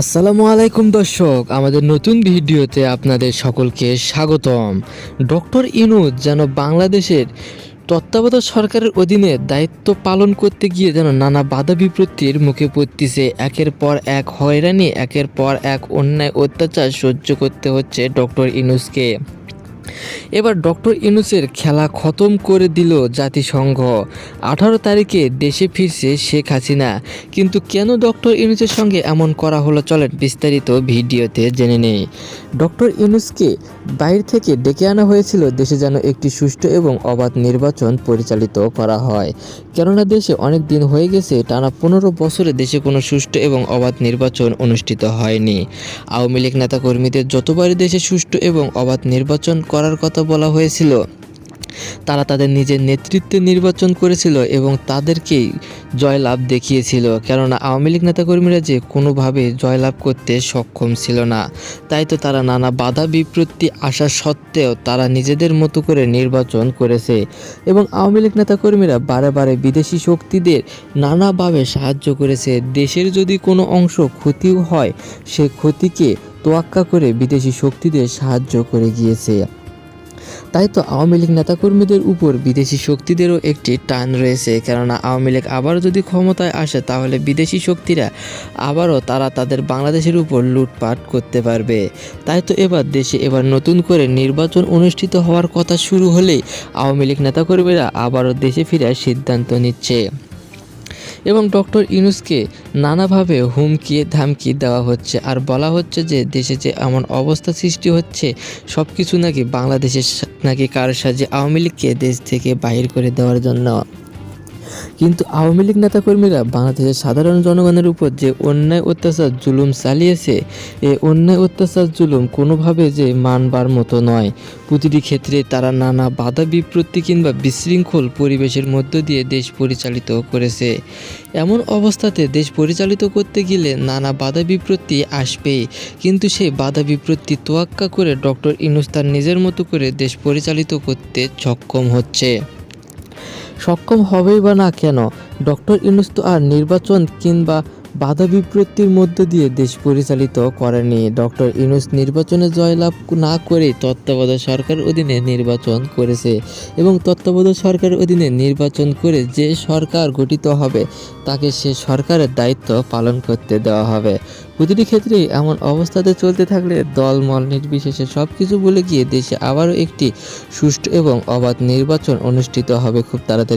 আসসালামু আলাইকুম দর্শক, আমাদের নতুন ভিডিওতে আপনাদের সকলকে স্বাগতম। ডক্টর ইনুজ যেন বাংলাদেশের তত্ত্বাবধায়ক সরকারের অধীনে দায়িত্ব পালন করতে গিয়ে যেন নানা বাধা বিপত্তির মুখে পড়তেছে, একের পর এক হয়রানি, একের পর এক অন্যায় অত্যাচার সহ্য করতে হচ্ছে ডক্টর ইনুজকে। এবার ডক্টর ইনুসের খেলা খতম করে দিল জাতিসংঘ। আঠারো তারিখে দেশে ফিরছে শেখ হাসিনা। কিন্তু কেন ডক্টর ইনুসের সঙ্গে এমন করা হলো চলেন বিস্তারিত ভিডিওতে জেনে নেই। ডক্টর ইনুসকে বাইরে থেকে ডেকে আনা হয়েছিল দেশে যেন একটি সুষ্ঠু এবং অবাধ নির্বাচন পরিচালিত করা হয়। কেননা দেশে অনেক দিন হয়ে গেছে, টানা পনেরো বছরে দেশে কোনো সুষ্ঠু এবং অবাধ নির্বাচন অনুষ্ঠিত হয়নি। আওয়ামী লীগ নেতাকর্মীদের যতবারই দেশে সুষ্ঠু এবং অবাধ নির্বাচন করার কথা বলা হয়েছিল। তারা তাদের নিজের নেতৃত্বে নির্বাচন করেছিল এবং তাদেরকেই জয়লাভ দেখিয়েছিল, কেননা আওয়ামী লীগ নেতাকর্মীরা যে কোনোভাবে জয়লাভ করতে সক্ষম ছিল না। তাই তো তারা নানা বাধা বিপত্তি আসা সত্ত্বেও তারা নিজেদের মতো করে নির্বাচন করেছে এবং আওয়ামী লীগ নেতাকর্মীরা বারে বারে বিদেশি শক্তিদের নানাভাবে সাহায্য করেছে। দেশের যদি কোনো অংশ ক্ষতিও হয়, সে ক্ষতিকে তোয়াক্কা করে বিদেশি শক্তিদের সাহায্য করে গিয়েছে। তাই তো আওয়ামী লীগ নেতাকর্মীদের উপর বিদেশি শক্তিদেরও একটি টান রয়েছে। কেননা আওয়ামী লীগ আবারও যদি ক্ষমতায় আসে, তাহলে বিদেশি শক্তিরা আবারও তারা তাদের বাংলাদেশের উপর লুটপাট করতে পারবে। তাই তো এবার দেশে এবার নতুন করে নির্বাচন অনুষ্ঠিত হওয়ার কথা শুরু হলেই আওয়ামী লীগ নেতাকর্মীরা আবারও দেশে ফিরে সিদ্ধান্ত নিচ্ছে। এবং ডক্টর ইউনুসকে নানাভাবে হুমকি, ধামকি দেওয়া হচ্ছে। আর বলা হচ্ছে যে, দেশে যে এমন অবস্থা সৃষ্টি হচ্ছে সব কিছু নাকি বাংলাদেশের নাকি কার সাহায্যে আওয়ামী লীগকে দেশ থেকে বাহির করে দেওয়ার জন্য। কিন্তু আওয়ামী লীগ নেতাকর্মীরা বাংলাদেশের সাধারণ জনগণের উপর যে অন্যায় অত্যাচার, জুলুম চালিয়েছে, এ অন্যায় অত্যাচার, জুলুম কোনোভাবে যে মানবার মতো নয়। প্রতিটি ক্ষেত্রে তারা নানা বাধা, বিপত্তি কিংবা বিশৃঙ্খল পরিবেশের মধ্য দিয়ে দেশ পরিচালিত করেছে। এমন অবস্থাতে দেশ পরিচালিত করতে গেলে নানা বাধা, বিপত্তি আসবেই। কিন্তু সেই বাধা, বিপত্তি তোয়াক্কা করে ডক্টর ইনুস তার নিজের মতো করে দেশ পরিচালিত করতে সক্ষম হচ্ছে। সক্ষম হবেই বা না কেন? ডক্টর ইউনুস তো আর নির্বাচন কিংবা বাধা বিপত্তির মধ্য দিয়ে দেশ পরিচালিত করেনি। ডক্টর ইউনুস নির্বাচনে জয়লাভ না করে তত্ত্বাবধায়ক সরকার অধীনে নির্বাচন করেছে এবং তত্ত্বাবধায়ক সরকারের অধীনে নির্বাচন করে যে সরকার গঠিত হবে, তাকে সে সরকারের দায়িত্ব পালন করতে দেওয়া হবে। প্রতিটি ক্ষেত্রেই এমন অবস্থাতে চলতে থাকলে দলমল নির্বিশেষে সব কিছু বলে গিয়ে দেশে আবারও একটি সুষ্ঠু এবং অবাধ নির্বাচন অনুষ্ঠিত হবে খুব তাড়াতাড়ি।